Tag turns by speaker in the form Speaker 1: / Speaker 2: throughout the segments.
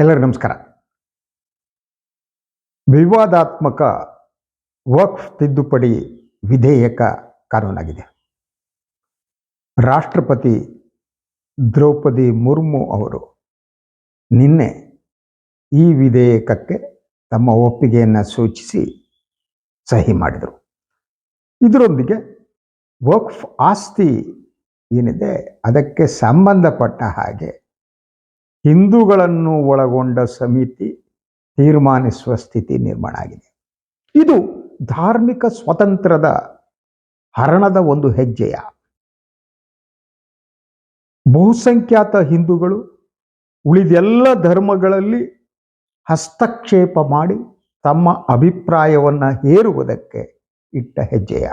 Speaker 1: ಎಲ್ಲರಿಗೂ ನಮಸ್ಕಾರ. ವಿವಾದಾತ್ಮಕ ವಕ್ಫ್ ತಿದ್ದುಪಡಿ ವಿಧೇಯಕ ಕಾನೂನಾಗಿದೆ. ರಾಷ್ಟ್ರಪತಿ ದ್ರೌಪದಿ ಮುರ್ಮು ಅವರು ನಿನ್ನೆ ಈ ವಿಧೇಯಕಕ್ಕೆ ತಮ್ಮ ಒಪ್ಪಿಗೆಯನ್ನು ಸೂಚಿಸಿ ಸಹಿ ಮಾಡಿದರು. ಇದರೊಂದಿಗೆ ವಕ್ಫ್ ಆಸ್ತಿ ಏನಿದೆ ಅದಕ್ಕೆ ಸಂಬಂಧಪಟ್ಟ ಹಾಗೆ ಹಿಂದೂಗಳನ್ನು ಒಳಗೊಂಡ ಸಮಿತಿ ತೀರ್ಮಾನಿಸುವ ಸ್ಥಿತಿ ನಿರ್ಮಾಣ ಆಗಿದೆ. ಇದು ಧಾರ್ಮಿಕ ಸ್ವತಂತ್ರದ ಹರಣದ ಒಂದು ಹೆಜ್ಜೆಯ. ಬಹುಸಂಖ್ಯಾತ ಹಿಂದೂಗಳು ಉಳಿದೆಲ್ಲ ಧರ್ಮಗಳಲ್ಲಿ ಹಸ್ತಕ್ಷೇಪ ಮಾಡಿ ತಮ್ಮ ಅಭಿಪ್ರಾಯವನ್ನು ಹೇರುವುದಕ್ಕೆ ಇಟ್ಟ ಹೆಜ್ಜೆಯ.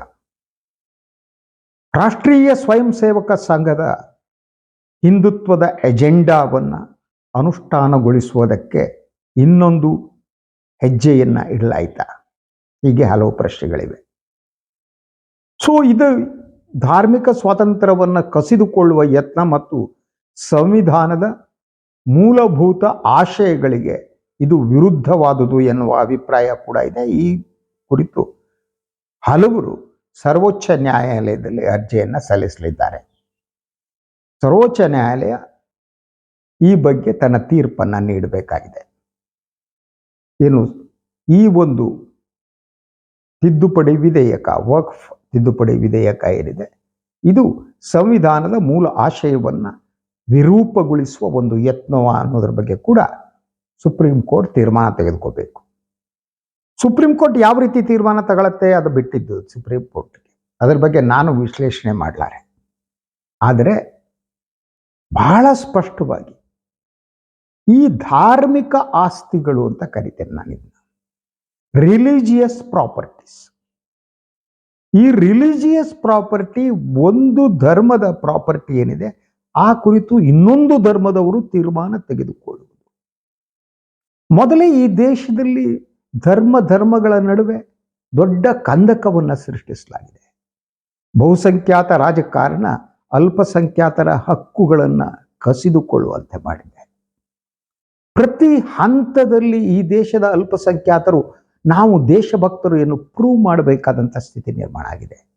Speaker 1: ರಾಷ್ಟ್ರೀಯ ಸ್ವಯಂ ಸೇವಕ ಸಂಘದ ಹಿಂದುತ್ವದ ಎಜೆಂಡಾವನ್ನು ಅನುಷ್ಠಾನಗೊಳಿಸುವುದಕ್ಕೆ ಇನ್ನೊಂದು ಹೆಜ್ಜೆಯನ್ನು ಇಡಲಾಯ್ತಾ. ಹೀಗೆ ಹಲವು ಪ್ರಶ್ನೆಗಳಿವೆ. ಸೊ ಇದು ಧಾರ್ಮಿಕ ಸ್ವಾತಂತ್ರ್ಯವನ್ನು ಕಸಿದುಕೊಳ್ಳುವ ಯತ್ನ ಮತ್ತು ಸಂವಿಧಾನದ ಮೂಲಭೂತ ಆಶಯಗಳಿಗೆ ಇದು ವಿರುದ್ಧವಾದುದು ಎನ್ನುವ ಅಭಿಪ್ರಾಯ ಕೂಡ ಇದೆ. ಈ ಕುರಿತು ಹಲವರು ಸರ್ವೋಚ್ಚ ನ್ಯಾಯಾಲಯದಲ್ಲಿ ಅರ್ಜಿಯನ್ನು ಸಲ್ಲಿಸಲಿದ್ದಾರೆ. ಸರ್ವೋಚ್ಚ ನ್ಯಾಯಾಲಯ ಈ ಬಗ್ಗೆ ತನ್ನ ತೀರ್ಪನ್ನು ನೀಡಬೇಕಾಗಿದೆ. ಏನು, ಈ ಒಂದು ತಿದ್ದುಪಡಿ ವಿಧೇಯಕ, ವಕ್ಫ್ ತಿದ್ದುಪಡಿ ವಿಧೇಯಕ ಏನಿದೆ, ಇದು ಸಂವಿಧಾನದ ಮೂಲ ಆಶಯವನ್ನು ವಿರೂಪಗೊಳಿಸುವ ಒಂದು ಯತ್ನವ ಅನ್ನೋದ್ರ ಬಗ್ಗೆ ಕೂಡ ಸುಪ್ರೀಂ ಕೋರ್ಟ್ ತೀರ್ಮಾನ ತೆಗೆದುಕೋಬೇಕು. ಸುಪ್ರೀಂ ಕೋರ್ಟ್ ಯಾವ ರೀತಿ ತೀರ್ಮಾನ ತಗೊಳತ್ತೆ ಅದು ಬಿಟ್ಟಿದ್ದು ಸುಪ್ರೀಂ ಕೋರ್ಟ್ಗೆ. ಅದರ ಬಗ್ಗೆ ನಾನು ವಿಶ್ಲೇಷಣೆ ಮಾಡಲಾರೆ. ಆದರೆ ಬಹಳ ಸ್ಪಷ್ಟವಾಗಿ ಈ ಧಾರ್ಮಿಕ ಆಸ್ತಿಗಳು ಅಂತ ಕರಿತೇನೆ ನಾನು ಇದನ್ನ. ರಿಲಿಜಿಯಸ್ ಪ್ರಾಪರ್ಟೀಸ್ ಈ ರಿಲಿಜಿಯಸ್ ಪ್ರಾಪರ್ಟಿ ಒಂದು ಧರ್ಮದ ಪ್ರಾಪರ್ಟಿ ಏನಿದೆ, ಆ ಕುರಿತು ಇನ್ನೊಂದು ಧರ್ಮದವರು ತೀರ್ಮಾನ ತೆಗೆದುಕೊಳ್ಳುವುದು. ಮೊದಲೇ ಈ ದೇಶದಲ್ಲಿ ಧರ್ಮ ಧರ್ಮಗಳ ನಡುವೆ ದೊಡ್ಡ ಕಂದಕವನ್ನು ಸೃಷ್ಟಿಸಲಾಗಿದೆ. ಬಹುಸಂಖ್ಯಾತ ರಾಜಕಾರಣ ಅಲ್ಪಸಂಖ್ಯಾತರ ಹಕ್ಕುಗಳನ್ನು ಕಸಿದುಕೊಳ್ಳುವಂತೆ ಮಾಡಿದೆ. ಪ್ರತಿ ಹಂತದಲ್ಲಿ ಈ ದೇಶದ ಅಲ್ಪಸಂಖ್ಯಾತರು ನಾವು ದೇಶಭಕ್ತರು ಎಂದು ಪ್ರೂವ್ ಮಾಡಬೇಕಾದಂಥ ಸ್ಥಿತಿ ನಿರ್ಮಾಣ ಆಗಿದೆ.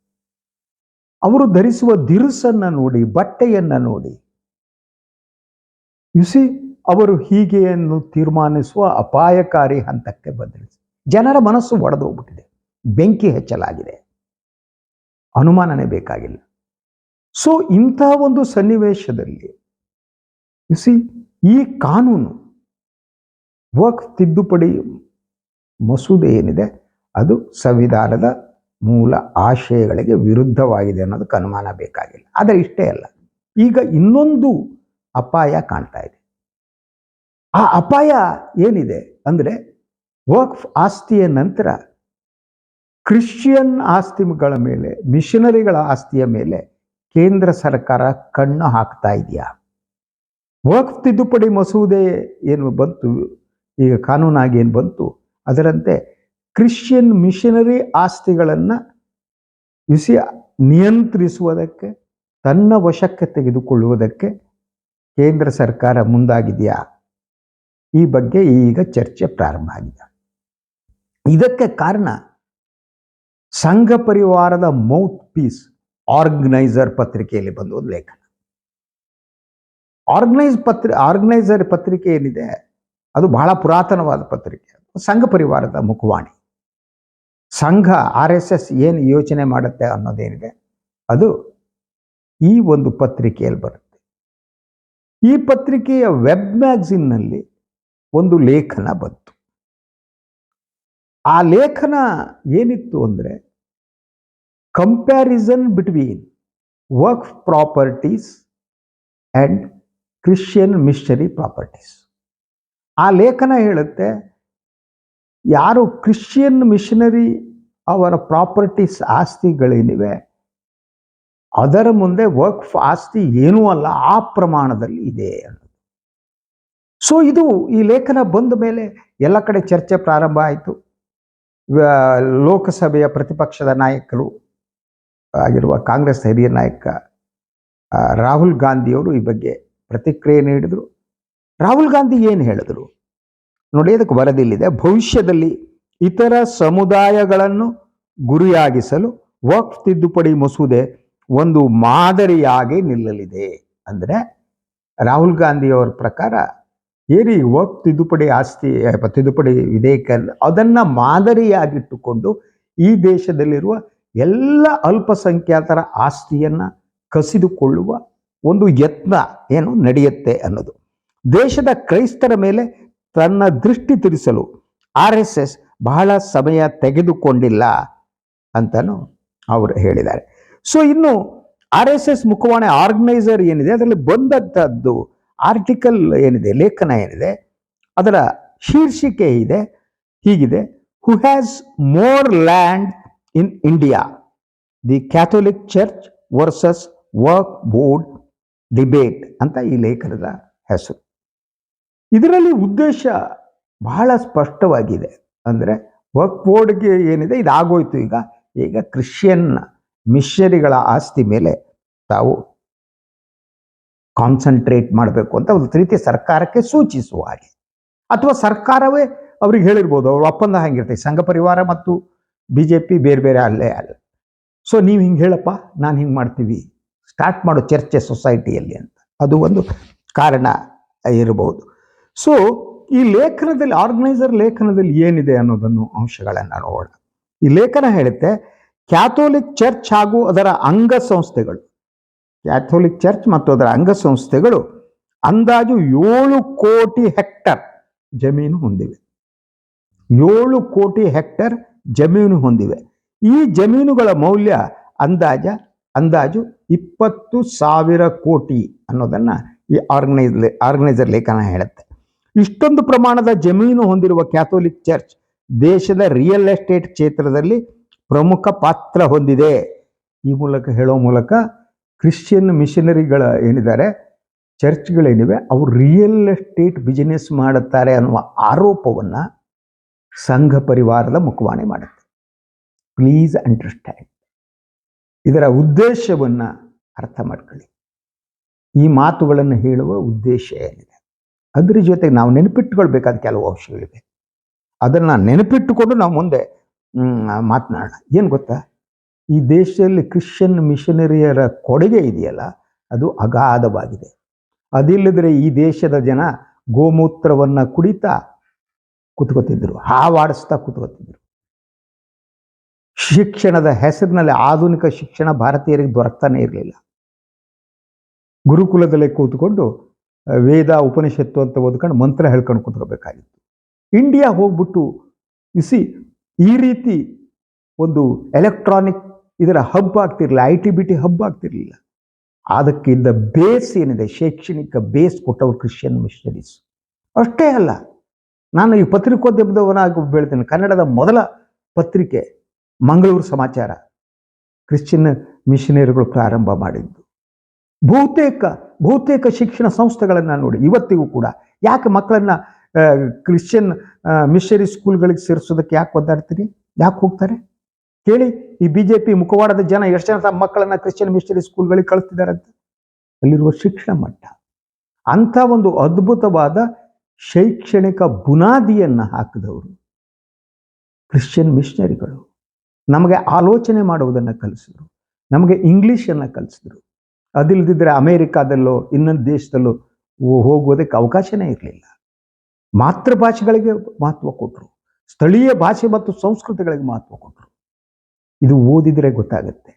Speaker 1: ಅವರು ಧರಿಸುವ ದಿರುಸನ್ನ ನೋಡಿ, ಬಟ್ಟೆಯನ್ನ ನೋಡಿ. ಯುಸಿ ಅವರು ಹೀಗೆಯನ್ನು ತೀರ್ಮಾನಿಸುವ ಅಪಾಯಕಾರಿ ಹಂತಕ್ಕೆ ಬಂದಿದೆ ಜನರ ಮನಸ್ಸು ಒಡೆದೋಗ್ಬಿಟ್ಟಿದೆ. ಬೆಂಕಿ ಹೆಚ್ಚಲಾಗಿದೆ. ಅನುಮಾನನೇ ಬೇಕಾಗಿಲ್ಲ. ಸೊ ಇಂಥ ಒಂದು ಸನ್ನಿವೇಶದಲ್ಲಿ ಯುಸಿ ಈ ಕಾನೂನು ವಕ್ ತಿದ್ದುಪಡಿ ಮಸೂದೆ ಏನಿದೆ, ಅದು ಸಂವಿಧಾನದ ಮೂಲ ಆಶಯಗಳಿಗೆ ವಿರುದ್ಧವಾಗಿದೆ ಅನ್ನೋದಕ್ಕೆ ಅನುಮಾನ ಬೇಕಾಗಿಲ್ಲ. ಆದರೆ ಇಷ್ಟೇ ಅಲ್ಲ, ಈಗ ಇನ್ನೊಂದು ಅಪಾಯ ಕಾಣ್ತಾ ಇದೆ. ಆ ಅಪಾಯ ಏನಿದೆ ಅಂದರೆ ವಕ್ಫ್ ಆಸ್ತಿಯ ನಂತರ ಕ್ರಿಶ್ಚಿಯನ್ ಆಸ್ತಿಗಳ ಮೇಲೆ, ಮಿಷನರಿಗಳ ಆಸ್ತಿಯ ಮೇಲೆ ಕೇಂದ್ರ ಸರ್ಕಾರ ಕಣ್ಣು ಹಾಕ್ತಾ ಇದೆಯಾ? ವಕ್ಫ್ ತಿದ್ದುಪಡಿ ಮಸೂದೆ ಏನು ಬಂತು ಈಗ ಕಾನೂನಾಗಿ ಏನು ಬಂತು? ಅದರಂತೆ ಕ್ರಿಶ್ಚಿಯನ್ ಮಿಷನರಿ ಆಸ್ತಿಗಳನ್ನು ವಿಸಿ ನಿಯಂತ್ರಿಸುವುದಕ್ಕೆ, ತನ್ನ ವಶಕ್ಕೆ ತೆಗೆದುಕೊಳ್ಳುವುದಕ್ಕೆ ಕೇಂದ್ರ ಸರ್ಕಾರ ಮುಂದಾಗಿದೆಯಾ? ಈ ಬಗ್ಗೆ ಈಗ ಚರ್ಚೆ ಪ್ರಾರಂಭ ಆಗಿದೆ. ಇದಕ್ಕೆ ಕಾರಣ ಸಂಘ ಪರಿವಾರದ ಮೌತ್ ಪೀಸ್ ಆರ್ಗನೈಸರ್ ಪತ್ರಿಕೆಯಲ್ಲಿ ಬಂದ ಒಂದು ಲೇಖನ. ಆರ್ಗನೈಸ್ ಪತ್ರಿ ಆರ್ಗನೈಸರ್ ಪತ್ರಿಕೆ ಏನಿದೆ? ಅದು ಬಹಳ ಪುರಾತನವಾದ ಪತ್ರಿಕೆ. ಸಂಘ ಪರಿವಾರದ ಮುಖವಾಣಿ. ಸಂಘ ಆರ್ ಎಸ್ ಎಸ್ ಏನು ಯೋಚನೆ ಮಾಡುತ್ತೆ ಅನ್ನೋದೇನಿದೆ, ಅದು ಈ ಒಂದು ಪತ್ರಿಕೆಯಲ್ಲಿ ಬರುತ್ತೆ. ಈ ಪತ್ರಿಕೆಯ ವೆಬ್ ಮ್ಯಾಗ್ಝಿನ್ನಲ್ಲಿ ಒಂದು ಲೇಖನ ಬಂತು. ಆ ಲೇಖನ ಏನಿತ್ತು ಅಂದರೆ comparison between work properties and Christian missionary properties ಆ ಲೇಖನ ಹೇಳುತ್ತೆ, ಯಾರು ಕ್ರಿಶ್ಚಿಯನ್ ಮಿಷನರಿ ಅವರ ಪ್ರಾಪರ್ಟೀಸ್ ಆಸ್ತಿಗಳೇನಿವೆ, ಅದರ ಮುಂದೆ ವರ್ಕ್ ಆಸ್ತಿ ಏನೂ ಅಲ್ಲ, ಆ ಪ್ರಮಾಣದಲ್ಲಿ ಇದೆ ಸೊ ಇದು ಈ ಲೇಖನ ಬಂದ ಮೇಲೆ ಎಲ್ಲ ಕಡೆ ಚರ್ಚೆ ಪ್ರಾರಂಭ ಆಯಿತು. ಲೋಕಸಭೆಯ ಪ್ರತಿಪಕ್ಷದ ನಾಯಕರು ಆಗಿರುವ ಕಾಂಗ್ರೆಸ್ ಹಿರಿಯ ನಾಯಕ ರಾಹುಲ್ ಗಾಂಧಿಯವರು ಈ ಬಗ್ಗೆ ಪ್ರತಿಕ್ರಿಯೆ ನೀಡಿದರು. ರಾಹುಲ್ ಗಾಂಧಿ ಏನು ಹೇಳಿದ್ರು? ನೋಡಿ, ಅದಕ್ಕೆ ವರದಿಲ್ಲಿದೆ ಭವಿಷ್ಯದಲ್ಲಿ ಇತರ ಸಮುದಾಯಗಳನ್ನು ಗುರಿಯಾಗಿಸಲು ವಕ್ಫ್ ತಿದ್ದುಪಡಿ ಮಸೂದೆ ಒಂದು ಮಾದರಿಯಾಗಿ ನಿಲ್ಲಲಿದೆ. ಅಂದರೆ ರಾಹುಲ್ ಗಾಂಧಿಯವರ ಪ್ರಕಾರ ಏರಿ ವಕ್ ತಿದ್ದುಪಡಿ ಆಸ್ತಿ ತಿದ್ದುಪಡಿ ವಿಧೇಯಕ ಅದನ್ನು ಮಾದರಿಯಾಗಿಟ್ಟುಕೊಂಡು ಈ ದೇಶದಲ್ಲಿರುವ ಎಲ್ಲ ಅಲ್ಪಸಂಖ್ಯಾತರ ಆಸ್ತಿಯನ್ನು ಕಸಿದುಕೊಳ್ಳುವ ಒಂದು ಯತ್ನ ಏನು ನಡೆಯುತ್ತೆ ಅನ್ನೋದು. ದೇಶದ ಕ್ರೈಸ್ತರ ಮೇಲೆ ತನ್ನ ದೃಷ್ಟಿ ತಿಳಿಸಲು ಆರ್ ಎಸ್ ಎಸ್ ಬಹಳ ಸಮಯ ತೆಗೆದುಕೊಂಡಿಲ್ಲ ಅಂತಲೂ ಅವರು ಹೇಳಿದ್ದಾರೆ. ಸೊ ಇನ್ನು ಆರ್ ಎಸ್ ಎಸ್ ಮುಖವಾಣಿ ಆರ್ಗನೈಸರ್ ಏನಿದೆ, ಅದರಲ್ಲಿ ಬಂದಂಥದ್ದು ಆರ್ಟಿಕಲ್ ಏನಿದೆ, ಲೇಖನ ಏನಿದೆ, ಅದರ ಶೀರ್ಷಿಕೆ ಇದೆ, ಹೀಗಿದೆ who has more land in India the Catholic Church versus work board debate ಅಂತ ಈ ಲೇಖನದ ಹೆಸರು. ಇದರಲ್ಲಿ ಉದ್ದೇಶ ಬಹಳ ಸ್ಪಷ್ಟವಾಗಿದೆ. ಅಂದರೆ ವಕ್ ಬೋರ್ಡ್ಗೆ ಏನಿದೆ, ಇದಾಗೋಯ್ತು ಈಗ. ಈಗ ಕ್ರಿಶ್ಚಿಯನ್ ಮಿಷನರಿಗಳ ಆಸ್ತಿ ಮೇಲೆ ತಾವು ಕಾನ್ಸಂಟ್ರೇಟ್ ಮಾಡಬೇಕು ಅಂತ ಒಂದು ರೀತಿ ಸರ್ಕಾರಕ್ಕೆ ಸೂಚಿಸುವ ಹಾಗೆ. ಅಥವಾ ಸರ್ಕಾರವೇ ಅವ್ರಿಗೆ ಹೇಳಿರ್ಬೋದು, ಅವ್ರ ಒಪ್ಪಂದ ಹಂಗಿರ್ತೈತೆ. ಸಂಘ ಪರಿವಾರ ಮತ್ತು ಬಿ ಜೆ ಪಿ ಬೇರೆ ಬೇರೆ ಅಲ್ಲೇ ಅಲ್ಲ. ಸೊ ನೀವು ಹಿಂಗೆ ಹೇಳಪ್ಪ, ನಾನು ಹಿಂಗೆ ಮಾಡ್ತೀವಿ. ಸ್ಟಾರ್ಟ್ ಮಾಡೋ ಚರ್ಚೆ ಸೊಸೈಟಿಯಲ್ಲಿ ಅಂತ. ಅದು ಒಂದು ಕಾರಣ ಇರಬಹುದು ಸೊ ಈ ಲೇಖನದಲ್ಲಿ ಆರ್ಗನೈಸರ್ ಲೇಖನದಲ್ಲಿ ಏನಿದೆ ಅನ್ನೋದನ್ನು ಅಂಶಗಳನ್ನು ನೋಡೋಣ. ಈ ಲೇಖನ ಹೇಳುತ್ತೆ ಕ್ಯಾಥೋಲಿಕ್ ಚರ್ಚ್ ಹಾಗೂ ಅದರ ಅಂಗ ಸಂಸ್ಥೆಗಳು ಕ್ಯಾಥೋಲಿಕ್ ಚರ್ಚ್ ಮತ್ತು ಅದರ ಅಂಗ ಸಂಸ್ಥೆಗಳು ಅಂದಾಜು ಏಳು ಕೋಟಿ ಹೆಕ್ಟರ್ ಜಮೀನು ಹೊಂದಿವೆ. ಏಳು ಕೋಟಿ ಹೆಕ್ಟರ್ ಜಮೀನು ಹೊಂದಿವೆ. ಈ ಜಮೀನುಗಳ ಮೌಲ್ಯ ಅಂದಾಜ, ಅಂದಾಜು ಇಪ್ಪತ್ತು ಸಾವಿರ ಕೋಟಿ ಅನ್ನೋದನ್ನ ಈ ಆರ್ಗನೈಸ್ ಆರ್ಗನೈಸರ್ ಲೇಖನ ಹೇಳುತ್ತೆ. ಇಷ್ಟೊಂದು ಪ್ರಮಾಣದ ಜಮೀನು ಹೊಂದಿರುವ ಕ್ಯಾಥೋಲಿಕ್ ಚರ್ಚ್ ದೇಶದ ರಿಯಲ್ ಎಸ್ಟೇಟ್ ಕ್ಷೇತ್ರದಲ್ಲಿ ಪ್ರಮುಖ ಪಾತ್ರ ಹೊಂದಿದೆ. ಈ ಮೂಲಕ ಹೇಳೋ ಮೂಲಕ ಕ್ರಿಶ್ಚಿಯನ್ ಮಿಷನರಿಗಳ ಏನಿದ್ದಾರೆ ಚರ್ಚ್ಗಳೇನಿವೆ ಅವರು ರಿಯಲ್ ಎಸ್ಟೇಟ್ ಬಿಸಿನೆಸ್ ಮಾಡುತ್ತಾರೆ ಅನ್ನುವ ಆರೋಪವನ್ನು ಸಂಘ ಪರಿವಾರದ ಮುಖವಾಣಿ ಮಾಡುತ್ತೆ. ಪ್ಲೀಸ್ ಅಂಡರ್ಸ್ಟ್ಯಾಂಡ್ ಇದರ ಉದ್ದೇಶವನ್ನು ಅರ್ಥ ಮಾಡ್ಕೊಳ್ಳಿ. ಈ ಮಾತುಗಳನ್ನು ಹೇಳುವ ಉದ್ದೇಶ ಏನಿದೆ? ಅದ್ರ ಜೊತೆಗೆ ನಾವು ನೆನಪಿಟ್ಟುಕೊಳ್ಬೇಕಾದ ಕೆಲವು ಅಂಶಗಳಿವೆ. ಅದನ್ನು ನೆನಪಿಟ್ಟುಕೊಂಡು ನಾವು ಮುಂದೆ ಮಾತನಾಡೋಣ. ಏನು ಗೊತ್ತಾ? ಈ ದೇಶದಲ್ಲಿ ಕ್ರಿಶ್ಚಿಯನ್ ಮಿಷನರಿಯರ ಕೊಡುಗೆ ಇದೆಯಲ್ಲ, ಅದು ಅಗಾಧವಾಗಿದೆ. ಅದಿಲ್ಲದ್ರೆ ಈ ದೇಶದ ಜನ ಗೋಮೂತ್ರವನ್ನ ಕುಡಿತಾ ಕುತ್ಕೋತಿದ್ರು, ಹಾವಾಡಿಸ್ತಾ ಕುತ್ಕೋತಿದ್ರು. ಶಿಕ್ಷಣದ ಹೆಸರಿನಲ್ಲಿ ಆಧುನಿಕ ಶಿಕ್ಷಣ ಭಾರತೀಯರಿಗೆ ದೊರಕ್ತಾನೆ ಇರಲಿಲ್ಲ. ಗುರುಕುಲದಲ್ಲೇ ಕೂತ್ಕೊಂಡು ವೇದ ಉಪನಿಷತ್ತು ಅಂತ ಓದ್ಕೊಂಡು ಮಂತ್ರ ಹೇಳ್ಕೊಂಡು ಕುತ್ಕೋಬೇಕಾಗಿತ್ತು. ಇಂಡಿಯಾ ಹೋಗ್ಬಿಟ್ಟು ಇಸಿ ಈ ರೀತಿ ಒಂದು ಎಲೆಕ್ಟ್ರಾನಿಕ್ ಇದರ ಹಬ್ ಆಗ್ತಿರಲಿಲ್ಲ I T B T hub ಆಗ್ತಿರ್ಲಿಲ್ಲ. ಅದಕ್ಕಿಂತ ಬೇಸ್ ಏನಿದೆ, ಶೈಕ್ಷಣಿಕ ಬೇಸ್ ಕೊಟ್ಟವರು ಕ್ರಿಶ್ಚಿಯನ್ ಮಿಷನರೀಸ್ ಅಷ್ಟೇ ಅಲ್ಲ, ನಾನು ಈ ಪತ್ರಿಕೋದ್ಯಮದವನಾಗಿ ಬೆಳ್ತೇನೆ ಕನ್ನಡದ ಮೊದಲ ಪತ್ರಿಕೆ, ಮಂಗಳೂರು ಸಮಾಚಾರ. ಕ್ರಿಶ್ಚಿಯನ್ ಮಿಷನರಿಗಳು ಪ್ರಾರಂಭ ಮಾಡಿದ್ದು. ಬಹುತೇಕ ಬಹುತೇಕ ಶಿಕ್ಷಣ ಸಂಸ್ಥೆಗಳನ್ನು ನೋಡಿ, ಇವತ್ತಿಗೂ ಕೂಡ. ಯಾಕೆ ಮಕ್ಕಳನ್ನ ಕ್ರಿಶ್ಚಿಯನ್ ಮಿಷನರಿ ಸ್ಕೂಲ್ಗಳಿಗೆ ಸೇರಿಸೋದಕ್ಕೆ ಯಾಕೆ ಒದ್ದಾಡ್ತೀರಿ? ಯಾಕೆ ಹೋಗ್ತಾರೆ? ಕೇಳಿ, ಈ ಬಿ ಜೆ ಪಿ ಮುಖವಾಡದ ಜನ ಎಷ್ಟು ಜನ ತಮ್ಮ ಮಕ್ಕಳನ್ನ ಕ್ರಿಶ್ಚಿಯನ್ ಮಿಷನರಿ ಸ್ಕೂಲ್ಗಳಿಗೆ ಕಳಿಸ್ತಿದ್ದಾರೆ ಅಂತ. ಅಲ್ಲಿರುವ ಶಿಕ್ಷಣ ಮಟ್ಟ. ಅಂಥ ಒಂದು ಅದ್ಭುತವಾದ ಶೈಕ್ಷಣಿಕ ಬುನಾದಿಯನ್ನು ಹಾಕಿದವರು ಕ್ರಿಶ್ಚಿಯನ್ ಮಿಷನರಿಗಳು ನಮಗೆ ಆಲೋಚನೆ ಮಾಡುವುದನ್ನು ಕಲಿಸಿದರು. ನಮಗೆ ಇಂಗ್ಲಿಷನ್ನು ಕಲಿಸಿದ್ರು. ಅದಿಲ್ಲದಿದ್ದರೆ ಅಮೇರಿಕಾದಲ್ಲೋ, ಇನ್ನೊಂದು ದೇಶದಲ್ಲೋ ಹೋಗೋದಕ್ಕೆ ಅವಕಾಶನೇ ಇರಲಿಲ್ಲ. ಮಾತೃಭಾಷೆಗಳಿಗೆ ಮಹತ್ವ ಕೊಟ್ಟರು ಸ್ಥಳೀಯ ಭಾಷೆ ಮತ್ತು ಸಂಸ್ಕೃತಿಗಳಿಗೆ ಮಹತ್ವ ಕೊಟ್ಟರು ಇದು ಓದಿದರೆ ಗೊತ್ತಾಗುತ್ತೆ.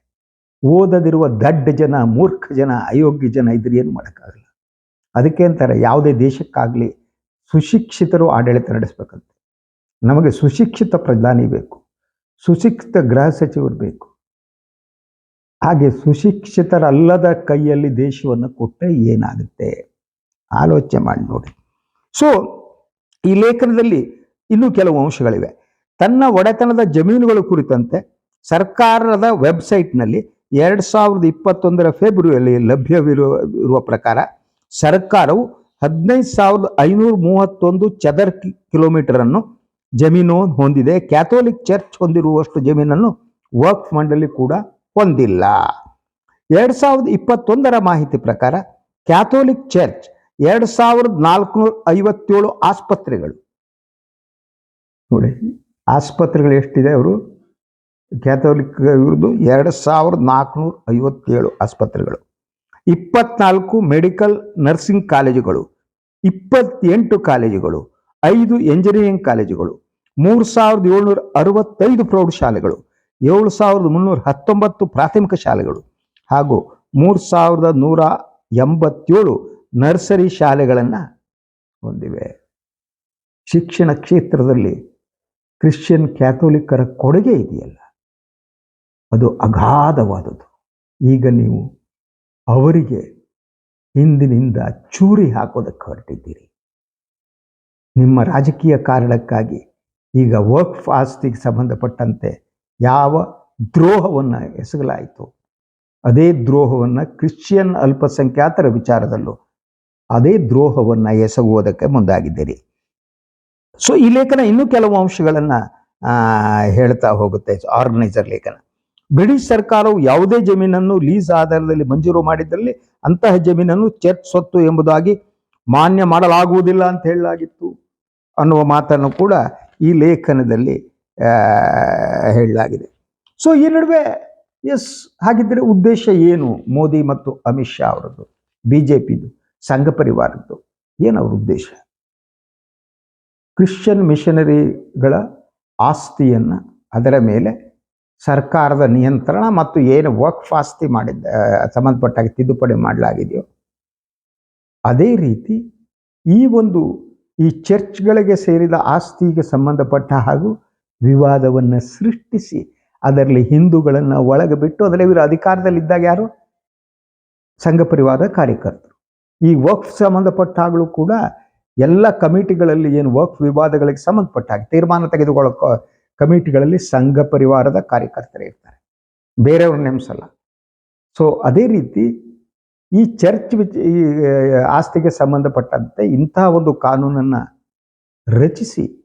Speaker 1: ಓದದಿರುವ ದಡ್ಡ ಜನ, ಮೂರ್ಖ ಜನ, ಅಯೋಗ್ಯ ಜನ ಇದ್ರೆ ಏನು ಮಾಡೋಕ್ಕಾಗಲ್ಲ. ಅದಕ್ಕೆ ಅಂತಾರೆ, ಯಾವುದೇ ದೇಶಕ್ಕಾಗಲಿ ಸುಶಿಕ್ಷಿತರು ಆಡಳಿತ ನಡೆಸಬೇಕಂತೆ. ನಮಗೆ ಸುಶಿಕ್ಷಿತ ಪ್ರಧಾನಿ ಬೇಕು. ಸುಶಿಕ್ಷಿತ ಗೃಹ ಸಚಿವರು ಬೇಕು. ಹಾಗೆ ಸುಶಿಕ್ಷಿತರಲ್ಲದ ಕೈಯಲ್ಲಿ ದೇಶವನ್ನು ಕೊಟ್ಟರೆ ಏನಾಗುತ್ತೆ? ಆಲೋಚನೆ ಮಾಡಿ ನೋಡಿ. ಸೊ ಈ ಲೇಖನದಲ್ಲಿ ಇನ್ನೂ ಕೆಲವು ಅಂಶಗಳಿವೆ. ತನ್ನ ಒಡೆತನದ ಜಮೀನುಗಳ ಕುರಿತಂತೆ ಸರ್ಕಾರದ ವೆಬ್ಸೈಟ್ನಲ್ಲಿ ಎರಡು ಸಾವಿರದ ಇಪ್ಪತ್ತೊಂದರ ಫೆಬ್ರವರಿಯಲ್ಲಿ ಲಭ್ಯವಿರುವ, ಇರುವ ಪ್ರಕಾರ ಸರ್ಕಾರವು ಹದಿನೈದು ಸಾವಿರದ ಐನೂರ ಮೂವತ್ತೊಂದು ಚದರ್ ಕಿ- ಕಿಲೋಮೀಟರ್ ಅನ್ನು ಜಮೀನು ಹೊಂದಿದೆ. ಕ್ಯಾಥೋಲಿಕ್ ಚರ್ಚ್ ಹೊಂದಿರುವಷ್ಟು ಜಮೀನನ್ನು ವರ್ಕ್ ಮಂಡಳಿ ಕೂಡ ಹೊಂದಿಲ್ಲ. ಎರಡ್ ಸಾವಿರದ ಇಪ್ಪತ್ತೊಂದರ ಮಾಹಿತಿ ಪ್ರಕಾರ ಕ್ಯಾಥೋಲಿಕ್ ಚರ್ಚ್ ಎರಡ್ ಸಾವಿರದ ನಾಲ್ಕುನೂರ ಐವತ್ತೇಳು ಆಸ್ಪತ್ರೆಗಳು. ನೋಡಿ, ಆಸ್ಪತ್ರೆಗಳು ಎಷ್ಟಿದೆ ಅವರು? ಕ್ಯಾಥೋಲಿಕ್ ಇವ್ರದ್ದು ಎರಡು ಸಾವಿರದ ನಾಲ್ಕುನೂರ ಐವತ್ತೇಳು ಆಸ್ಪತ್ರೆಗಳು. ಇಪ್ಪತ್ನಾಲ್ಕು ಮೆಡಿಕಲ್ ನರ್ಸಿಂಗ್ ಕಾಲೇಜುಗಳು, ಇಪ್ಪತ್ತೆಂಟು ಕಾಲೇಜುಗಳು, ಐದು ಎಂಜಿನಿಯರಿಂಗ್ ಕಾಲೇಜುಗಳು, ಮೂರು ಸಾವಿರದ ಏಳ್ನೂರ ಅರವತ್ತೈದು ಪ್ರೌಢಶಾಲೆಗಳು ಏಳು ಸಾವಿರದ ಮುನ್ನೂರ ಹತ್ತೊಂಬತ್ತು ಪ್ರಾಥಮಿಕ ಶಾಲೆಗಳು ಹಾಗೂ ಮೂರು ಸಾವಿರದ ನೂರ ಎಂಬತ್ತೇಳು ನರ್ಸರಿ ಶಾಲೆಗಳನ್ನು ಹೊಂದಿವೆ. ಶಿಕ್ಷಣ ಕ್ಷೇತ್ರದಲ್ಲಿ ಕ್ರಿಶ್ಚಿಯನ್ ಕ್ಯಾಥೋಲಿಕ್ಕರ ಕೊಡುಗೆ ಇದೆಯಲ್ಲ, ಅದು ಅಗಾಧವಾದದ್ದು. ಈಗ ನೀವು ಅವರಿಗೆ ಹಿಂದಿನಿಂದ ಚೂರಿ ಹಾಕೋದಕ್ಕೆ ಹೊರಟಿದ್ದೀರಿ. ನಿಮ್ಮ ರಾಜಕೀಯ ಕಾರಣಕ್ಕಾಗಿ ಈಗ ವರ್ಕ್ ಫಾಸ್ಟಿಗೆ ಸಂಬಂಧಪಟ್ಟಂತೆ ಯಾವ ದ್ರೋಹವನ್ನು ಎಸಗಲಾಯಿತು. ಅದೇ ದ್ರೋಹವನ್ನು ಕ್ರಿಶ್ಚಿಯನ್ ಅಲ್ಪಸಂಖ್ಯಾತರ ವಿಚಾರದಲ್ಲೂ ಅದೇ ದ್ರೋಹವನ್ನು ಎಸಗುವುದಕ್ಕೆ ಮುಂದಾಗಿದ್ದೀರಿ. ಸೊ ಈ ಲೇಖನ ಇನ್ನೂ ಕೆಲವು ಅಂಶಗಳನ್ನು ಹೇಳ್ತಾ ಹೋಗುತ್ತೆ. ಆರ್ಗನೈಸರ್ ಲೇಖನ. ಬ್ರಿಟಿಷ್ ಸರ್ಕಾರವು ಯಾವುದೇ ಜಮೀನನ್ನು ಲೀಸ್ ಆಧಾರದಲ್ಲಿ ಮಂಜೂರು ಮಾಡಿದ್ದಲ್ಲಿ ಅಂತಹ ಜಮೀನನ್ನು ಚರ್ಚ್ ಸ್ವತ್ತು ಎಂಬುದಾಗಿ ಮಾನ್ಯ ಮಾಡಲಾಗುವುದಿಲ್ಲ ಅಂತ ಹೇಳಲಾಗಿತ್ತು ಅನ್ನುವ ಮಾತನ್ನು ಕೂಡ ಈ ಲೇಖನದಲ್ಲಿ ಹೇಳಲಾಗಿದೆ. ಸೊ ಈ ನಡುವೆ ಎಸ್ ಹಾಗಿದ್ದರೆ ಉದ್ದೇಶ ಏನು? ಮೋದಿ ಮತ್ತು ಅಮಿತ್ ಶಾ ಅವರದ್ದು ಬಿ ಜೆ ಪಿದು ಸಂಘ ಪರಿವಾರದ್ದು, ಏನು ಅವ್ರ ಉದ್ದೇಶ? ಕ್ರಿಶ್ಚಿಯನ್ ಮಿಷನರಿಗಳ ಆಸ್ತಿಯನ್ನು ಅದರ ಮೇಲೆ ಸರ್ಕಾರದ ನಿಯಂತ್ರಣ ಮತ್ತು ಏನು ವಕ್ಫ್ ಆಸ್ತಿ ಮಾಡಿದ್ದ ಸಂಬಂಧಪಟ್ಟಾಗ ತಿದ್ದುಪಡಿ ಮಾಡಲಾಗಿದೆಯೋ, ಅದೇ ರೀತಿ ಈ ಒಂದು ಈ ಚರ್ಚ್ಗಳಿಗೆ ಸೇರಿದ ಆಸ್ತಿಗೆ ಸಂಬಂಧಪಟ್ಟ ಹಾಗೂ ವಿವಾದವನ್ನು ಸೃಷ್ಟಿಸಿ ಅದರಲ್ಲಿ ಹಿಂದೂಗಳನ್ನು ಒಳಗೆ ಬಿಟ್ಟು ಅದರಲ್ಲಿ ಇವರು ಅಧಿಕಾರದಲ್ಲಿದ್ದಾಗ ಯಾರು? ಸಂಘ ಪರಿವಾರ ಕಾರ್ಯಕರ್ತರು. ಈ ವಕ್ಫ್ ಸಂಬಂಧಪಟ್ಟಾಗಲೂ ಕೂಡ ಎಲ್ಲ ಕಮಿಟಿಗಳಲ್ಲಿ ಏನು ವಕ್ಫ್ ವಿವಾದಗಳಿಗೆ ಸಂಬಂಧಪಟ್ಟಾಗ ತೀರ್ಮಾನ ತೆಗೆದುಕೊಳ್ಳೋ ಕಮಿಟಿಗಳಲ್ಲಿ ಸಂಘ ಪರಿವಾರದ ಕಾರ್ಯಕರ್ತರೇ ಇರ್ತಾರೆ. ಬೇರೆಯವ್ರನ್ನ ನೆಮ್ಸಲ್ಲ ಸೊ ಅದೇ ರೀತಿ ಈ ಚರ್ಚ್ ವಿಚ- ಈ ಆಸ್ತಿಗೆ ಸಂಬಂಧಪಟ್ಟಂತೆ ಇಂತಹ ಒಂದು ಕಾನೂನನ್ನು ರಚಿಸಿ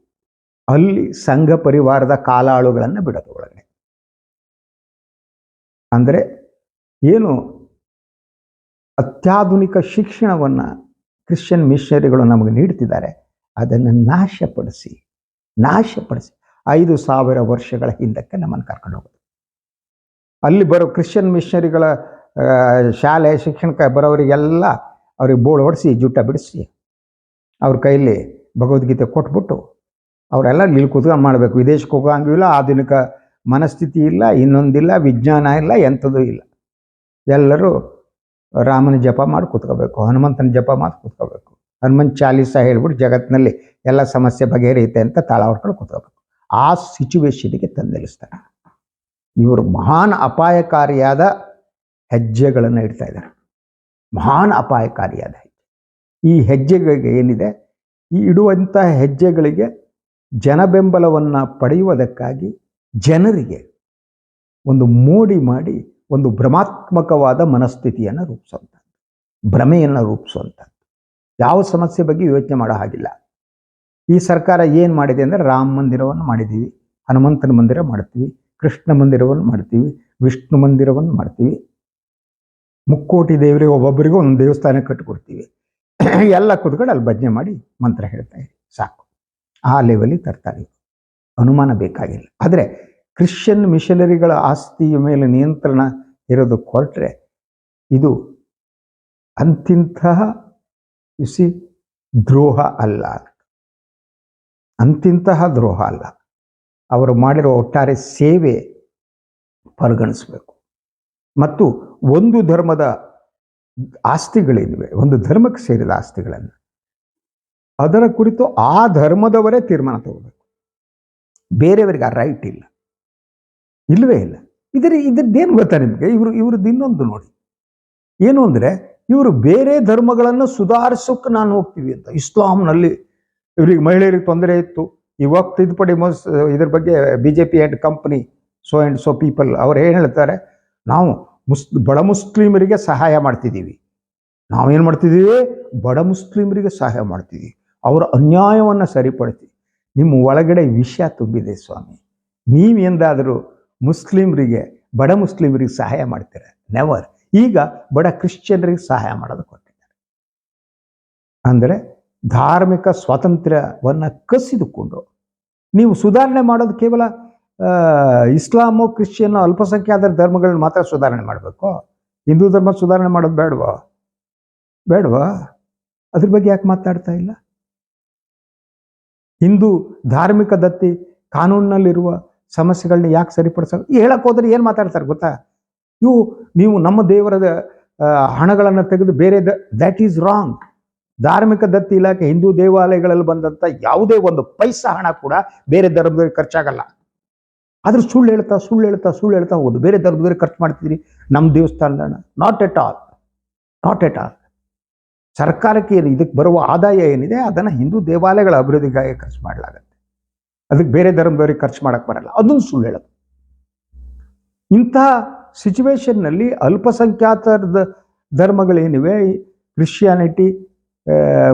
Speaker 1: ಅಲ್ಲಿ ಸಂಘ ಪರಿವಾರದ ಕಾಲಾಳುಗಳನ್ನು ಬಿಡೋದು ಒಳಗಡೆ. ಅಂದರೆ ಏನು ಅತ್ಯಾಧುನಿಕ ಶಿಕ್ಷಣವನ್ನು ಕ್ರಿಶ್ಚಿಯನ್ ಮಿಷನರಿಗಳು ನಮಗೆ ನೀಡ್ತಿದ್ದಾರೆ, ಅದನ್ನು ನಾಶಪಡಿಸಿ ನಾಶಪಡಿಸಿ ಐದು ಸಾವಿರ ವರ್ಷಗಳ ಹಿಂದಕ್ಕೆ ನಮ್ಮನ್ನು ಕರ್ಕೊಂಡು ಹೋಗೋದು. ಅಲ್ಲಿ ಬರೋ ಕ್ರಿಶ್ಚಿಯನ್ ಮಿಷನರಿಗಳ ಶಾಲೆ, ಶಿಕ್ಷಣಕ್ಕೆ ಬರೋರಿಗೆಲ್ಲ ಅವ್ರಿಗೆ ಬೋಳ್ ಹೊಡಿಸಿ, ಜುಟ್ಟ ಬಿಡಿಸಿ, ಅವ್ರ ಕೈಯಲ್ಲಿ ಭಗವದ್ಗೀತೆ ಕೊಟ್ಬಿಟ್ಟು ಅವರೆಲ್ಲ ಇಲ್ಲಿ ಕೂತ್ಕೊಂಡು ಮಾಡಬೇಕು. ವಿದೇಶಕ್ಕೆ ಹೋಗಂಗೂ ಇಲ್ಲ, ಆಧುನಿಕ ಮನಸ್ಥಿತಿ ಇಲ್ಲ, ಇನ್ನೊಂದಿಲ್ಲ, ವಿಜ್ಞಾನ ಇಲ್ಲ ಎಂಥದೂ ಇಲ್ಲ. ಎಲ್ಲರೂ ರಾಮನ ಜಪ ಮಾಡಿ ಕೂತ್ಕೋಬೇಕು, ಹನುಮಂತನ ಜಪ ಮಾಡಿ ಕೂತ್ಕೋಬೇಕು. ಹನುಮಂತ ಚಾಲೀಸ ಹೇಳ್ಬಿಟ್ಟು ಜಗತ್ತಿನಲ್ಲಿ ಎಲ್ಲ ಸಮಸ್ಯೆ ಬಗೆಹರಿಯುತ್ತೆ ಅಂತ ತಾಳ ಹೊಡ್ಕೊಂಡು ಕೂತ್ಕೋಬೇಕು. ಆ ಸಿಚುವೇಶನಿಗೆ ತಂದಿಳಿಸ್ತಾರೆ ಇವರು ಮಹಾನ್ ಅಪಾಯಕಾರಿಯಾದ ಹೆಜ್ಜೆಗಳನ್ನು ಇಡ್ತಾ ಇದ್ದಾರೆ. ಮಹಾನ್ ಅಪಾಯಕಾರಿಯಾದ ಹೆಜ್ಜೆ. ಈ ಹೆಜ್ಜೆಗಳಿಗೆ ಏನಿದೆ? ಈ ಇಡುವಂತಹ ಹೆಜ್ಜೆಗಳಿಗೆ ಜನಬೆಂಬಲವನ್ನು ಪಡೆಯುವುದಕ್ಕಾಗಿ ಜನರಿಗೆ ಒಂದು ಮೋಡಿ ಮಾಡಿ ಒಂದು ಭ್ರಮಾತ್ಮಕವಾದ ಮನಸ್ಥಿತಿಯನ್ನು ರೂಪಿಸುವಂಥದ್ದು. ಭ್ರಮೆಯನ್ನು ರೂಪಿಸುವಂಥದ್ದು. ಯಾವ ಸಮಸ್ಯೆ ಬಗ್ಗೆ ಯೋಚನೆ ಮಾಡೋ ಹಾಗಿಲ್ಲ. ಈ ಸರ್ಕಾರ ಏನು ಮಾಡಿದೆ ಅಂದರೆ ರಾಮ ಮಂದಿರವನ್ನು ಮಾಡಿದ್ದೀವಿ, ಹನುಮಂತನ ಮಂದಿರ ಮಾಡ್ತೀವಿ, ಕೃಷ್ಣ ಮಂದಿರವನ್ನು ಮಾಡ್ತೀವಿ, ವಿಷ್ಣು ಮಂದಿರವನ್ನು ಮಾಡ್ತೀವಿ. ಮುಕ್ಕೋಟಿ ದೇವರಿಗೆ ಒಬ್ಬೊಬ್ಬರಿಗೂ ಒಂದು ದೇವಸ್ಥಾನ ಕಟ್ಟಿಕೊಡ್ತೀವಿ ಎಲ್ಲ ಕೂತ್ಕೊಂಡು ಅಲ್ಲಿ ಭಜನೆ ಮಾಡಿ ಮಂತ್ರ ಹೇಳ್ತಾ ಇರಿ ಸಾಕು. ಆ ಲೆವೆಲಿಗೆ ತರ್ತಾರೆ. ಅನುಮಾನ ಬೇಕಾಗಿಲ್ಲ. ಆದರೆ ಕ್ರಿಶ್ಚಿಯನ್ ಮಿಷನರಿಗಳ ಆಸ್ತಿಯ ಮೇಲೆ ನಿಯಂತ್ರಣ ಇರೋದು ಕೊರಟ್ರೆ ಇದು ಅಂತಿಂತಹ ಇಸಿ ದ್ರೋಹ ಅಲ್ಲ. ಅಂತಿಂತಹ ದ್ರೋಹ ಅಲ್ಲ. ಅವರು ಮಾಡಿರುವ ಒಟ್ಟಾರೆ ಸೇವೆ ಪರಿಗಣಿಸಬೇಕು. ಮತ್ತು ಒಂದು ಧರ್ಮದ ಆಸ್ತಿಗಳೇನಿವೆ ಒಂದು ಧರ್ಮಕ್ಕೆ ಸೇರಿದ ಆಸ್ತಿಗಳನ್ನು. ಅದರ ಕುರಿತು ಆ ಧರ್ಮದವರೇ ತೀರ್ಮಾನ ತಗೋಬೇಕು. ಬೇರೆಯವರಿಗೆ ಆ ರೈಟ್ ಇಲ್ಲ. ಇಲ್ಲವೇ ಇಲ್ಲ. ಇದರ ಇದ್ರದ್ದೇನು ಗೊತ್ತಾ ನಿಮಗೆ? ಇವರು, ಇವ್ರದ್ದು ಇನ್ನೊಂದು ನೋಡಿ. ಏನು ಅಂದರೆ, ಇವರು ಬೇರೆ ಧರ್ಮಗಳನ್ನು ಸುಧಾರಿಸೋಕೆ ನಾನು ಹೋಗ್ತೀವಿ ಅಂತ. ಇಸ್ಲಾಂನಲ್ಲಿ ಇವರಿಗೆ ಮಹಿಳೆಯರಿಗೆ ತೊಂದರೆ ಇತ್ತು. ಇವಾಗ ತಿದ್ದುಪಡಿ ಮಸ್, ಇದ್ರ ಬಗ್ಗೆ B J P and company so and so people ಅವ್ರು ಏನು ಹೇಳ್ತಾರೆ? ನಾವು ಮುಸ್, ಬಡ ಮುಸ್ಲಿಮರಿಗೆ ಸಹಾಯ ಮಾಡ್ತಿದ್ದೀವಿ. ನಾವೇನು ಮಾಡ್ತಿದ್ದೀವಿ? ಬಡ ಮುಸ್ಲಿಮರಿಗೆ ಸಹಾಯ ಮಾಡ್ತಿದ್ದೀವಿ. ಅವರ ಅನ್ಯಾಯವನ್ನು ಸರಿಪಡಿಸಿ. ನಿಮ್ಮ ಒಳಗಡೆ ವಿಷಯ ತುಂಬಿದೆ ಸ್ವಾಮಿ. ನೀವೆಂದಾದರೂ ಮುಸ್ಲಿಮರಿಗೆ, ಬಡ ಮುಸ್ಲಿಮರಿಗೆ ಸಹಾಯ ಮಾಡ್ತೀರ? ನೆವರ್ ಈಗ ಬಡ ಕ್ರಿಶ್ಚಿಯನ್ರಿಗೆ ಸಹಾಯ ಮಾಡೋದು ಕೊಟ್ಟಿದ್ದಾರೆ. ಅಂದರೆ ಧಾರ್ಮಿಕ ಸ್ವಾತಂತ್ರ್ಯವನ್ನು ಕಸಿದುಕೊಂಡು. ನೀವು ಸುಧಾರಣೆ ಮಾಡೋದು ಕೇವಲ ಇಸ್ಲಾಮು ಕ್ರಿಶ್ಚಿಯನ್ ಅಲ್ಪಸಂಖ್ಯಾತರ ಧರ್ಮಗಳನ್ನ ಮಾತ್ರ ಸುಧಾರಣೆ ಮಾಡಬೇಕು? ಹಿಂದೂ ಧರ್ಮ ಸುಧಾರಣೆ ಮಾಡೋದು ಬೇಡವಾ? ಬೇಡವಾ? ಅದ್ರ ಬಗ್ಗೆ ಯಾಕೆ ಮಾತಾಡ್ತಾ ಇಲ್ಲ? ಹಿಂದೂ ಧಾರ್ಮಿಕ ದತ್ತಿ ಕಾನೂನಿನಲ್ಲಿರುವ ಸಮಸ್ಯೆಗಳನ್ನ ಯಾಕೆ ಸರಿಪಡಿಸ ಹೇಳಕ್ ಹೋದ್ರೆ ಏನು ಮಾತಾಡ್ತಾರೆ ಗೊತ್ತಾ? ಇವು ನೀವು ನಮ್ಮ ದೇವರದ ಹಣಗಳನ್ನು ತೆಗೆದು ಬೇರೆ ದ್ಯಾಟ್ ಈಸ್ ರಾಂಗ್ ಧಾರ್ಮಿಕ ದತ್ತಿ ಇಲಾಖೆ ಹಿಂದೂ ದೇವಾಲಯಗಳಲ್ಲಿ ಬಂದಂತ ಯಾವುದೇ ಒಂದು ಪೈಸಾ ಹಣ ಕೂಡ ಬೇರೆ ಧರ್ಮದವ್ರಿಗೆ ಖರ್ಚಾಗಲ್ಲ. ಆದ್ರೆ ಸುಳ್ಳು ಹೇಳ್ತಾ ಸುಳ್ಳು ಹೇಳ್ತಾ ಸುಳ್ಳು ಹೇಳ್ತಾ ಹೋಗೋದು. ಬೇರೆ ಧರ್ಮದಲ್ಲಿ ಖರ್ಚು ಮಾಡ್ತಿದ್ರಿ. ನಮ್ಮ ದೇವಸ್ಥಾನದ not at all not at all ಸರ್ಕಾರಕ್ಕೆ ಏನು ಇದಕ್ಕೆ ಬರುವ ಆದಾಯ ಏನಿದೆ, ಅದನ್ನು ಹಿಂದೂ ದೇವಾಲಯಗಳ ಅಭಿವೃದ್ಧಿಗಾಗಿ ಖರ್ಚು ಮಾಡಲಾಗತ್ತೆ. ಅದಕ್ಕೆ ಬೇರೆ ಧರ್ಮದವ್ರಿಗೆ ಖರ್ಚು ಮಾಡೋಕ್ಕೆ ಬರಲ್ಲ. ಅದನ್ನು ಸುಳ್ಳು ಹೇಳೋದು. ಇಂತಹ ಸಿಚುವೇಶನ್ನಲ್ಲಿ ಅಲ್ಪಸಂಖ್ಯಾತರದ ಧರ್ಮಗಳೇನಿವೆ? ಕ್ರಿಶ್ಚಿಯಾನಿಟಿ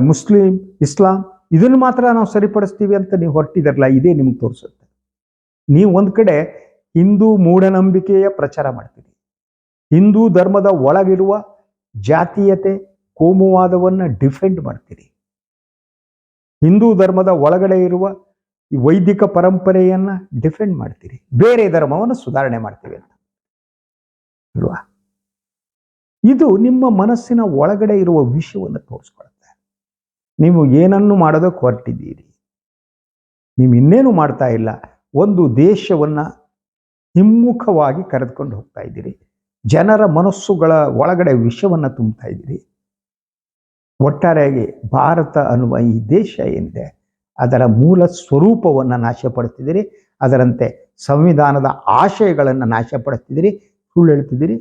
Speaker 1: ಮುಸ್ಲಿಂ ಇಸ್ಲಾಂ ಇದನ್ನು ಮಾತ್ರ ನಾವು ಸರಿಪಡಿಸ್ತೀವಿ ಅಂತ ನೀವು ಹೊರಟಿದಾರಲ್ಲ, ಇದೇ ನಿಮ್ಗೆ ತೋರಿಸುತ್ತೆ. ನೀವು ಒಂದು ಕಡೆ ಹಿಂದೂ ಮೂಢನಂಬಿಕೆಯ ಪ್ರಚಾರ ಮಾಡ್ತೀರಿ. ಹಿಂದೂ ಧರ್ಮದ ಒಳಗಿರುವ ಜಾತೀಯತೆ ಕೋಮುವಾದವನ್ನು ಡಿಫೆಂಡ್ ಮಾಡ್ತೀರಿ. ಹಿಂದೂ ಧರ್ಮದ ಒಳಗಡೆ ಇರುವ ಈ ವೈದಿಕ ಪರಂಪರೆಯನ್ನ ಡಿಫೆಂಡ್ ಮಾಡ್ತೀರಿ. ಬೇರೆ ಧರ್ಮವನ್ನು ಸುಧಾರಣೆ ಮಾಡ್ತೀವಿ ಅಂತ. ಅಲ್ವಾ? ಇದು ನಿಮ್ಮ ಮನಸ್ಸಿನ ಒಳಗಡೆ ಇರುವ ವಿಷಯವನ್ನು ತೋರಿಸ್ಕೊಳುತ್ತೆ. ನೀವು ಏನನ್ನು ಮಾಡೋದಕ್ಕೆ ಹೊರಟಿದ್ದೀರಿ. ನೀವು ಇನ್ನೇನು ಮಾಡ್ತಾ ಇಲ್ಲ. ಒಂದು ದೇಶವನ್ನ ಹಿಮ್ಮುಖವಾಗಿ ಕರೆದುಕೊಂಡು ಹೋಗ್ತಾ ಇದ್ದೀರಿ. ಜನರ ಮನಸ್ಸುಗಳ ಒಳಗಡೆ ವಿಷವನ್ನು ತುಂಬ್ತಾ ಇದ್ದೀರಿ. ಒಟ್ಟಾರೆಯಾಗಿ ಭಾರತ ಅನ್ನುವ ಈ ದೇಶ ಏನಿದೆ, ಅದರ ಮೂಲ ಸ್ವರೂಪವನ್ನು ನಾಶಪಡಿಸ್ತಿದ್ದೀರಿ, ಅದರಂತೆ ಸಂವಿಧಾನದ ಆಶಯಗಳನ್ನು ನಾಶಪಡಿಸ್ತಿದ್ದೀರಿ. ಸುಳ್ಳು ಹೇಳ್ತಿದ್ದೀರಿ.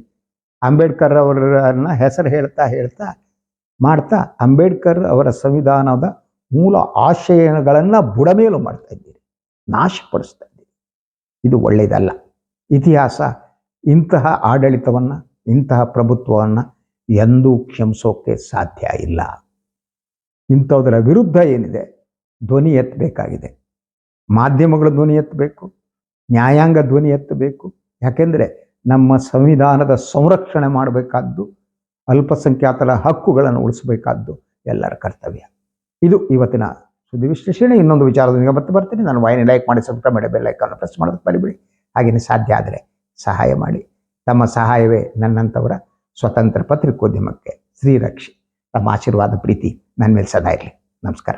Speaker 1: ಅಂಬೇಡ್ಕರ್ ಅವರನ್ನ ಹೆಸರು ಹೇಳ್ತಾ ಹೇಳ್ತಾ ಮಾಡ್ತಾ ಅಂಬೇಡ್ಕರ್ ಅವರ ಸಂವಿಧಾನದ ಮೂಲ ಆಶಯಗಳನ್ನು ಬುಡಮೇಲು ಮಾಡ್ತಾ ಇದ್ದೀರಿ. ನಾಶಪಡಿಸ್ತಾ ಇದ್ದೀರಿ. ಇದು ಒಳ್ಳೆಯದಲ್ಲ ಇತಿಹಾಸ ಇಂತಹ ಆಡಳಿತವನ್ನು, ಇಂತಹ ಪ್ರಭುತ್ವವನ್ನು ಎಂದೂ ಕ್ಷಮಿಸೋಕೆ ಸಾಧ್ಯ ಇಲ್ಲ. ಇಂಥವುದರ ವಿರುದ್ಧ ಏನಿದೆ? ಧ್ವನಿ ಎತ್ತಬೇಕಾಗಿದೆ. ಮಾಧ್ಯಮಗಳು ಧ್ವನಿ ಎತ್ತಬೇಕು, ನ್ಯಾಯಾಂಗ ಧ್ವನಿ ಎತ್ತಬೇಕು. ಯಾಕೆಂದರೆ ನಮ್ಮ ಸಂವಿಧಾನದ ಸಂರಕ್ಷಣೆ ಮಾಡಬೇಕಾದ್ದು, ಅಲ್ಪಸಂಖ್ಯಾತರ ಹಕ್ಕುಗಳನ್ನು ಉಳಿಸಬೇಕಾದ್ದು ಎಲ್ಲರ ಕರ್ತವ್ಯ. ಇದು ಇವತ್ತಿನ ಸುದ್ದಿ ವಿಶ್ಲೇಷಣೆ. ಇನ್ನೊಂದು ವಿಚಾರದೊಂದಿಗೆ ಮತ್ತೆ ಬರ್ತೀನಿ. ನಾನು ವಾಹಿನಿ ಲೈಕ್ ಮಾಡಿ, ಸಬ್ಸ್ಕ್ರೈಬ್ ಮಾಡಿ, ಬೆಲ್ ಐಕಾನ್ ಪ್ರೆಸ್ ಮಾಡೋದಕ್ಕೆ ಬರಿಬೇಡಿ ಹಾಗೆಯೇ ಸಾಧ್ಯ ಆದರೆ ಸಹಾಯ ಮಾಡಿ. ತಮ್ಮ ಸಹಾಯವೇ ನನ್ನಂಥವರ ಸ್ವತಂತ್ರ ಪತ್ರಿಕೋದ್ಯಮಕ್ಕೆ ಶ್ರೀರಕ್ಷೆ. ತಮ್ಮ ಆಶೀರ್ವಾದ, ಪ್ರೀತಿ. ನನ್ನ ಮೇಲೆ ಸದಾ ಇರಲಿ. ನಮಸ್ಕಾರ.